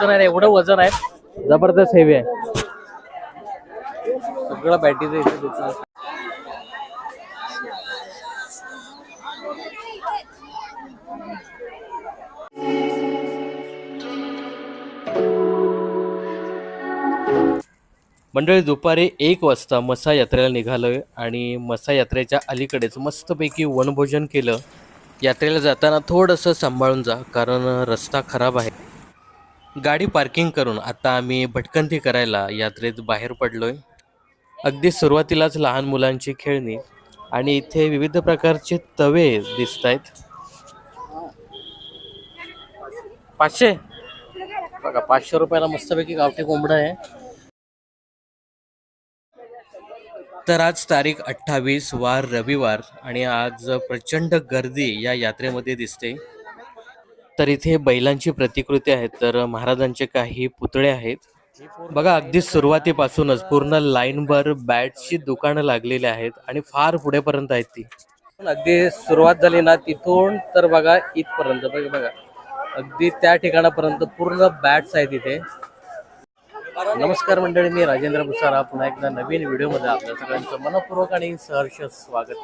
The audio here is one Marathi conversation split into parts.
वजन आहे एवढं वजन आहे. जबरदस्त हेवी आहे. सगळं बॅटीचं इथे दुकान मंडळी दुपारी एक वाजता मसा यात्रेला निघालोय आणि मसा यात्रेच्या अलीकडेच मस्तपैकी वनभोजन केलं. यात्रेला जाताना थोडंसं सांभाळून जा कारण रस्ता खराब आहे. गाडी पार्किंग करून आता आम्ही भटकंती करायला यात्रेत बाहेर पडलोय. अगदी सुरुवातीलाच लहान मुलांची खेळणी आणि इथे विविध प्रकारचे तवे दिसत आहेत पाचशे? बघा पाचशे रुपयाला मस्तपैकी गावठी कोंबडा आहे. तर आज तारीख अठ्ठावीस वार रविवार आणि आज प्रचंड गर्दी या यात्रेमध्ये दिसते. तर इथे बैलांची प्रतिकृती आहेत तर महाराजांचे काही पुतळे आहेत. बघा अगदी सुरुवातीपासूनच पूर्ण लाईनभर बॅटची दुकानं लागलेली आहेत आणि फार पुढेपर्यंत आहेत ती. अगदी सुरुवात झाली ना तिथून तर बघा इथपर्यंत बघा बघा. अगदी त्या ठिकाणापर्यंत पूर्ण बॅट्स आहेत इथे. नमस्कार मंडळी मी राजेंद्र भुसारा. पुन्हा एकदा नवीन व्हिडिओमध्ये आपल्या सगळ्यांचं मनपूर्वक आणि सहर्ष स्वागत.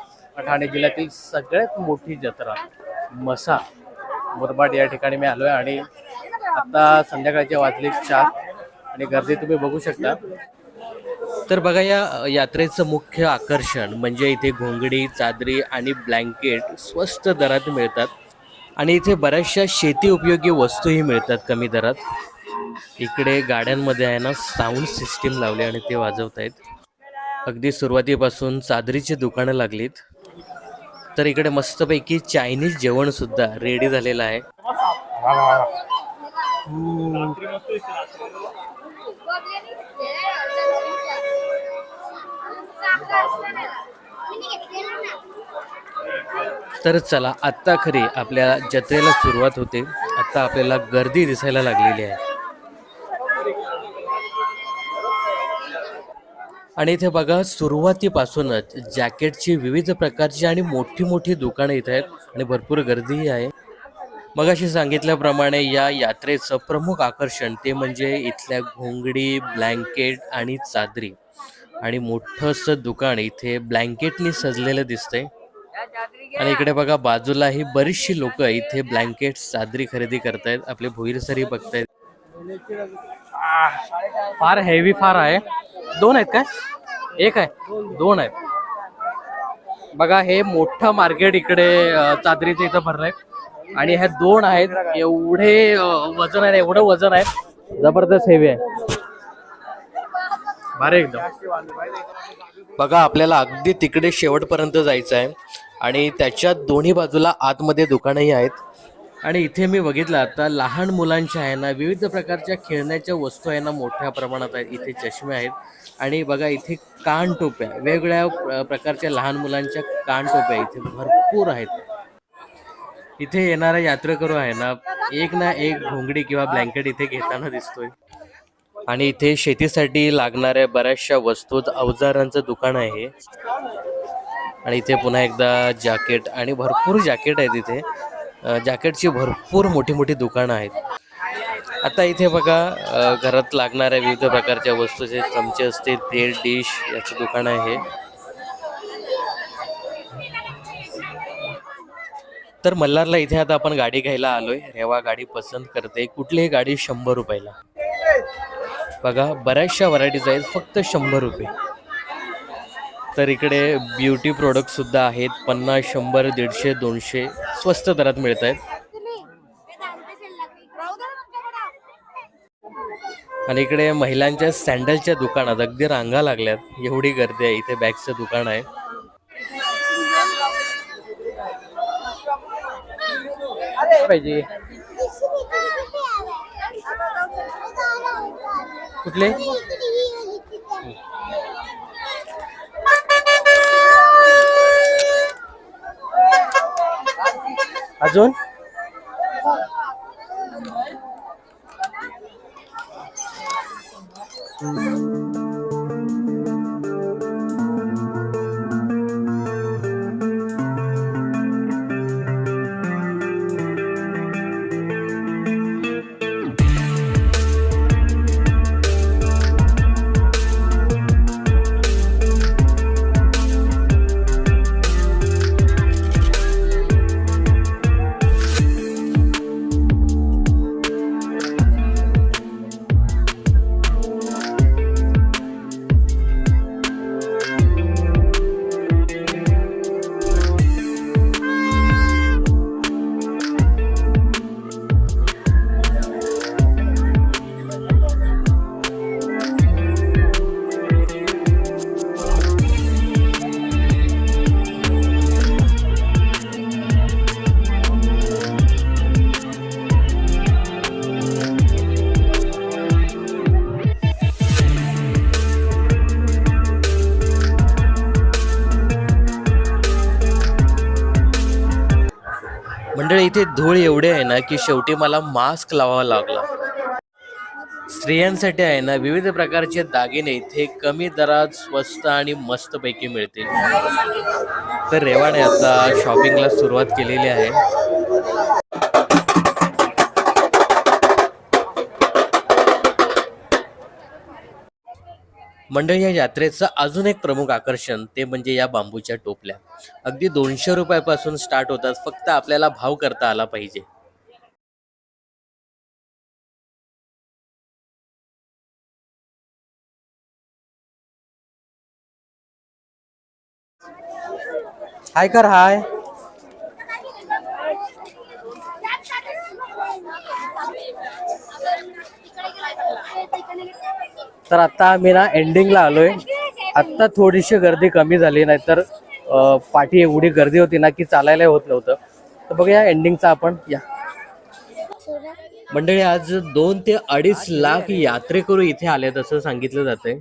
ठाणे जिल्ह्यातील सगळ्यात मोठी जत्रा मसा मुरबाड या ठिकाणी मी आलो आहे आणि आता संध्याकाळचे वाजले चार आणि गर्दी तुम्ही बघू शकता. तर बघा या यात्रेचं मुख्य आकर्षण म्हणजे इथे घोंगडी चादरी आणि ब्लँकेट स्वस्त दरात मिळतात आणि इथे बऱ्याचशा शेती उपयोगी वस्तूही मिळतात कमी दरात. इकडे गाड्यांमध्ये आहे ना साऊंड सिस्टीम लावली आणि ते वाजवत आहेत अगदी सुरुवातीपासून चादरीची दुकानं लागलीत. तर इकडे मस्तपैकी चायनीज जेवण सुद्धा रेडी झालेलं आहे. तर चला आत्ता खरी आपल्या जत्रेला सुरुवात होते. आत्ता आपल्याला गर्दी दिसायला लागलेली आहे. आणि इथे बघा सुरुवातीपासूनच जॅकेटची विविध प्रकारची आणि मोठी मोठी दुकानं इथे आहेत आणि भरपूर गर्दीही आहे. मग अशी सांगितल्याप्रमाणे या यात्रेचं प्रमुख आकर्षण ते म्हणजे इथल्या घोंगडी ब्लँकेट आणि चादरी. आणि मोठंसं दुकान इथे ब्लँकेटनी सजलेलं दिसतंय. आणि इकडे बघा बाजूलाही बरीचशी लोक इथे ब्लँकेट चादरी खरेदी करतायत. आपले भुईरसरी बघतायत. फार हेवी फार आहे. दोन आहेत काय? एक आहे. दोन आहेत. बघा हे मोठं मार्केट इकडे चादरीचं इथं भरलंय. आणि ह्या दोन आहेत. एवढे वजन आहे एवढं वजन आहे. जबरदस्त हेवी आहे. भारी एकदम. बघा आपल्याला अगदी तिकडे शेवटपर्यंत जायचं आहे आणि त्याच्या दोन्ही बाजूला आतमध्ये दुकानंही आहेत. आणि इथे मी बघितलं आता लहान मुलांच्या आहे ना विविध प्रकारच्या खेळण्याच्या वस्तू आहे ना मोठ्या प्रमाणात आहेत. इथे चष्मे आहेत. आणि बघा इथे कान टोप्या वेगवेगळ्या प्रकारच्या लहान मुलांच्या कान टोप्या इथे भरपूर आहेत. इथे येणारा यात्रेकरू आहे ना एक ना एक घोंगडी किंवा ब्लँकेट इथे घेताना दिसतोय. आणि इथे शेतीसाठी लागणाऱ्या बऱ्याचशा वस्तू अवजारांचं दुकान आहे आणि इथे पुन्हा एकदा जॅकेट आणि भरपूर जॅकेट आहेत इथे. जॅकेटची भरपूर मोठी मोठी दुकानं आहेत. आता इथे बघा घरात लागणाऱ्या विविध प्रकारच्या वस्तू जे चमचे असतील तेल डिश याचं दुकान आहे तर मल्हारला इथे आता आपण गाडी घ्यायला आलोय. रेवा गाडी पसंत करते. कुठलीही गाडी शंभर रुपयाला. बघा बऱ्याचशा व्हरायटीज आहेत फक्त शंभर रुपये. तर इकडे ब्युटी प्रोडक्ट सुद्धा आहेत. पन्नास शंभर दीडशे दोनशे स्वस्त दरात मिळत आहेत आणि इकडे महिलांच्या सँडलच्या दुकानात अगदी रांगा लागल्यात. एवढी गर्दी आहे. इथे बॅगचं दुकान आहे. पाहिजे कुठले? अजून? मंडळी इथे धूळ एवढे आहे ना की शेवटी मला मास्क लावावा लागला. स्त्रियांसाठी आहे ना विविध प्रकारचे दागिने इथे कमी दरात स्वस्त आणि मस्तपैकी मिळतील. तर रेवाने आता शॉपिंगला सुरुवात केलेली आहे. मंडळी या यात्रेचं अजून एक प्रमुख आकर्षण ते म्हणजे या बांबूच्या टोपल्या. अगदी दोनशे रुपयापासून स्टार्ट होतात फक्त आपल्याला भाव करता आला पाहिजे. हाय कर हाय तर आता आम्ही ना एंडिंगला आलोय. आत्ता थोडीशी गर्दी कमी झाली नाहीतर पाठी एवढी गर्दी होती ना की चालायला होत नव्हतं. तर बघूया एंडिंगचा आपण या. मंडळी आज दोन ते अडीच लाख यात्रेकरू इथे आलेत असं सांगितलं जातंय.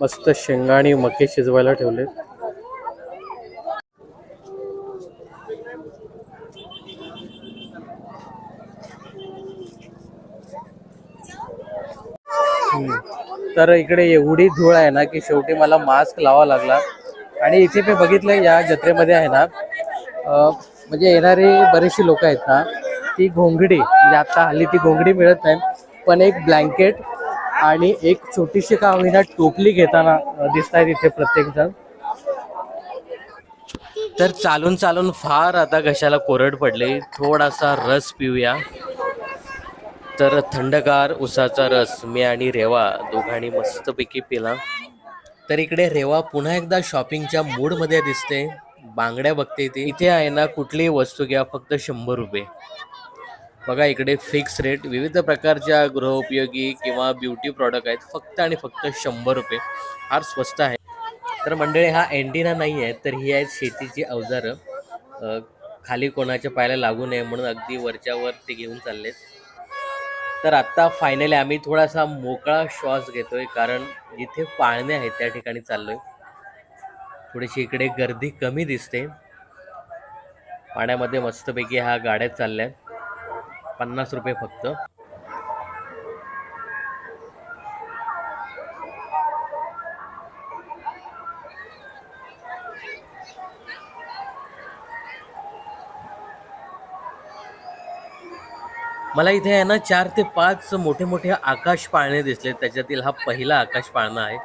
मस्त शेंगा आणि मके शिजवायला ठेवले तर इकडे एवढी धूळ आहे ना की शेवटी मला मास्क लावा लागला. आणि इथे मी बघितलं या जत्रेमध्ये आहे ना म्हणजे येणारी बरीचशी लोक आहेत ना ती घोंगडी म्हणजे आता हल्ली ती घोंगडी मिळत नाही पण एक ब्लँकेट आणि एक छोटीशी का होईना टोपली घेताना दिसत आहेत इथे प्रत्येक जण तर चालून चालून फार आता घशाला कोरड पडले थोडासा रस पिऊया. तर थंडगार उसाचा रस मी आणि रेवा दोघांनी मस्तपैकी पिला. तर इकडे रेवा पुन्हा एकदा शॉपिंगच्या मूडमध्ये दिसते. बांगड्या बघते ती. इथे आहे ना कुठलीही वस्तू घ्या फक्त शंभर रुपये. बघा इकडे फिक्स रेट विविध प्रकारच्या गृहोपयोगी किंवा ब्युटी प्रॉडक्ट आहेत. फक्त आणि फक्त शंभर रुपये. फार स्वस्त आहे. तर मंडळी हा अँटिना नाही आहे तर ही आहेत शेतीची अवजारं. खाली कोणाच्या पायाला लागू नये म्हणून अगदी वरच्या वर ते घेऊन चाललेत. तर आत्ता फायनली आम्ही थोडासा मोकळा श्वास घेतोय कारण जिथे पाळणे आहेत त्या ठिकाणी चाललोय. थोडीशी इकडे गर्दी कमी दिसते. पाण्यामध्ये मस्तपैकी ह्या गाड्या चालल्या पन्नास रुपये फक्त. मला इथे आहे ना चार ते पाच मोठे मोठे आकाश पाळणे दिसले. त्याच्यातील हा पहिला आकाश पाळणा आहे.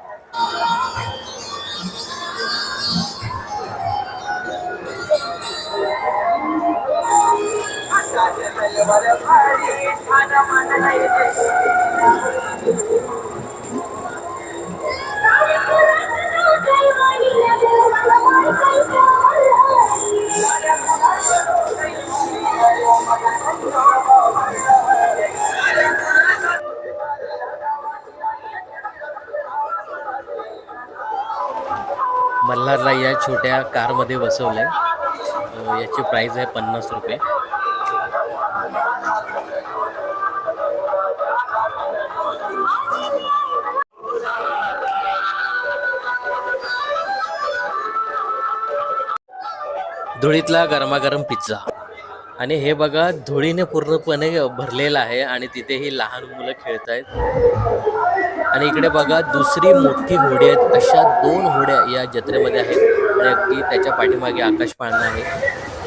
या छोट्या कारमध्ये बसवलं आहे याची प्राईज आहे पन्नास रुपये. धुळीतला गरमागरम पिझ्झा आणि हे बघा धुळीने पूर्णपणे भरलेलं आहे आणि तिथेही लहान मुलं खेळत आहेत आणि इकडे बघा दुसरी मोठी होडी आहेत. अशा दोन होड्या या जत्रेमध्ये आहेत. आणि अगदी त्याच्या पाठीमागे आकाश पाळणं आहे.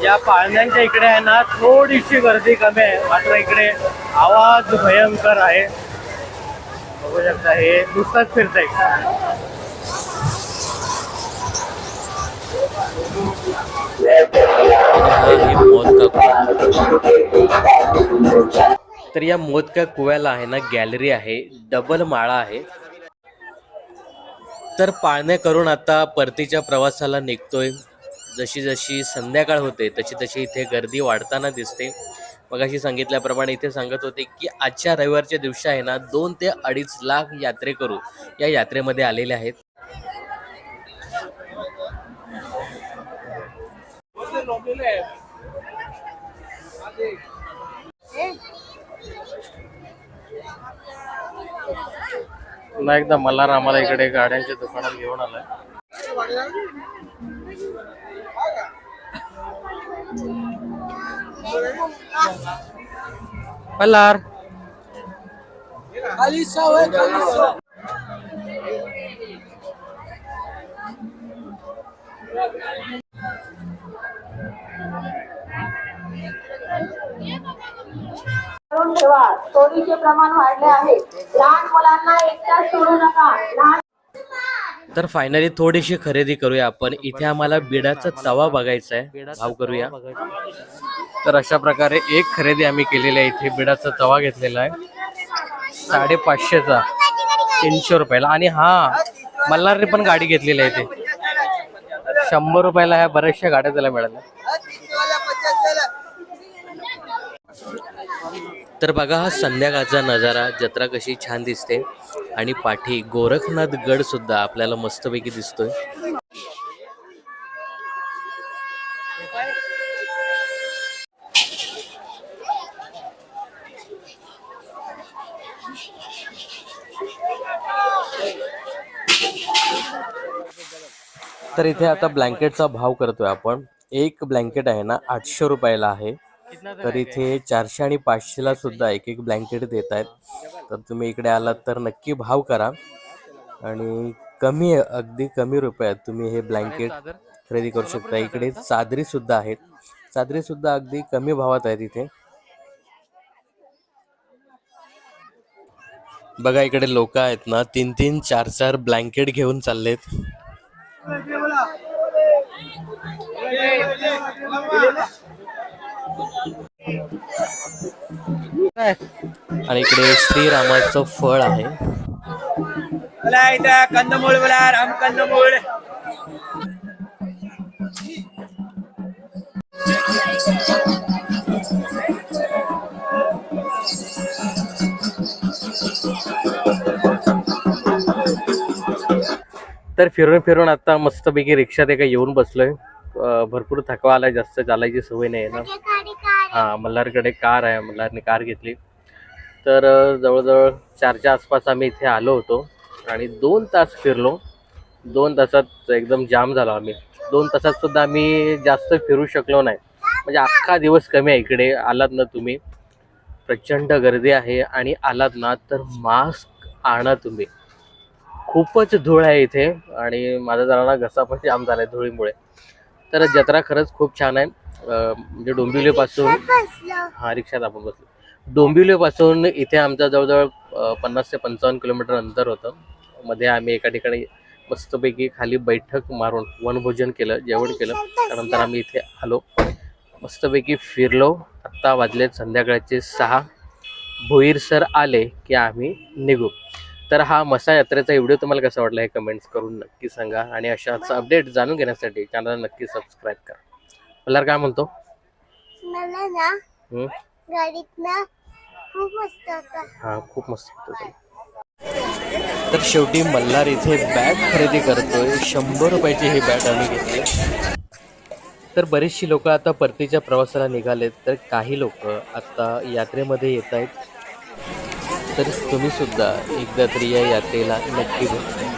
या पाळण्यांच्या इकडे आहे ना थोडीशी गर्दी कमी आहे. मात्र इकडे आवाज भयंकर आहे. बघू शकता हे नुसतंच फिरतंय. तर या मोदका कुव्याला आहे ना गॅलरी आहे डबल माळा आहे. तर पाळणे करून आता परतीच्या प्रवासाला निघतोय. जशी जशी संध्याकाळ होते तशी तशी इथे गर्दी वाढताना दिसते. मगाशी सांगितल्याप्रमाणे इथे सांगत होते की आजच्या रविवारच्या दिवशी आहे ना दोन ते अडीच लाख यात्रेकरू या यात्रेमध्ये आलेले आहेत. पुन्हा एकदा मल्हार आम्हाला इकडे गाड्यांच्या दुकानात घेऊन आलाय. मल्हार. खाली ठेवा. चोरीचे प्रमाण वाढले आहे. लहान मुलांना एकटा सोडू नका. लहान तर फायनली थोडीशी खरेदी करूया आपण. इथे आम्हाला बिडाचा तवा बघायचा आहे. भाव करूया. तर अशा प्रकारे एक खरेदी आम्ही केलेली आहे. इथे बिडाचा तवा घेतलेला आहे. साडेपाचशेचा. तीनशे रुपयाला. आणि हा मल्हारने पण गाडी घेतलेली आहे इथे. शंभर रुपयाला ह्या बऱ्याचशा गाड्या त्याला मिळाल्या. तर बघा हा संध्याकाळचा नजारा जत्रा कशी छान दिसते. आणि पाठी गोरखनाथ गड सुद्धा आपल्याला मस्तपैकी दिसतोय. तर इथे आता ब्लँकेटचा भाव करतोय आपण. एक ब्लँकेट आहे ना आठशे रुपयाला आहे. तर इथे चारशे आणि पाचशेला सुद्धा एक एक ब्लँकेट देत आहेत तर तुम्ही इकडे आलात तर नक्की भाव करा आणि कमी अगदी कमी रुपयात तुम्ही हे ब्लँकेट खरेदी करू शकता इकडे चादरी सुद्धा आहेत चादरी सुद्धा अगदी कमी भावात आहेत इथे बघा इकडे लोक आहेत ना तीन तीन चार चार ब्लँकेट घेऊन चाललेत आणि इकडे श्रीरामाचं फळ आहे. इथं कंदमूळ बोला राम कंदमूळ. तर फिरून फिरून आता मस्तपैकी रिक्षात एका येऊन बसलोय. भरपूर थकवा आलाय जास्त चालायची सवय नाही आहे ना. हा मल्हारकडे कार आहे मल्हारने कार घेतली. तर जवळजवळ चारच्या आसपास आम्ही इथे आलो होतो आणि दोन तास फिरलो. दोन तासात एकदम जाम झालो आम्ही. दोन तासात सुद्धा आम्ही जास्त फिरू शकलो नाही. म्हणजे अख्खा दिवस कमी आहे इकडे. आलात ना तुम्ही. प्रचंड गर्दी आहे आणि आलात ना तर मास्क आणा तुम्ही. खूपच धूळ आहे इथे आणि माझा जरा घसा पण जाम झालाय धुळीमुळे. तर जत्रा खरंच खूप छान आहे. म्हणजे डोंबिवलीपासून हा रिक्षात आपण बसलो. डोंबिवलीपासून इथे आमचा जवळजवळ पन्नास ते पंचावन्न किलोमीटर अंतर होतं. मध्ये आम्ही एका ठिकाणी मस्तपैकी खाली बैठक मारून वनभोजन केलं जेवण केलं. त्यानंतर आम्ही इथे आलो. मस्तपैकी फिरलो. आत्ता वाजलेत संध्याकाळचे सहा. भोईर सर आले की आम्ही निघू. तर हा मसा यात्रेचा व्हिडिओ तुम्हाला कसा वाटला हे कमेंट्स करून नक्की सांगा. आणि अशाच अपडेट जाणून घेण्यासाठी चॅनल नक्की सबस्क्राईब करा. मला काय म्हणतो? मला ना हं? गाडीत ना खूप मस्त होता. हा खूप मस्त होतं. तर शेवटी मल्हार इथे बॅग खरेदी करतोय. शंभर रुपयाची ही बॅग आम्ही घेतली. तर बरीचशी लोक आता परतीच्या प्रवासाला निघालेत. तर काही लोक आता यात्रेमध्ये येत आहेत तर तुम्ही सुद्धा एकदा तरी या यात्रेला नक्की भेट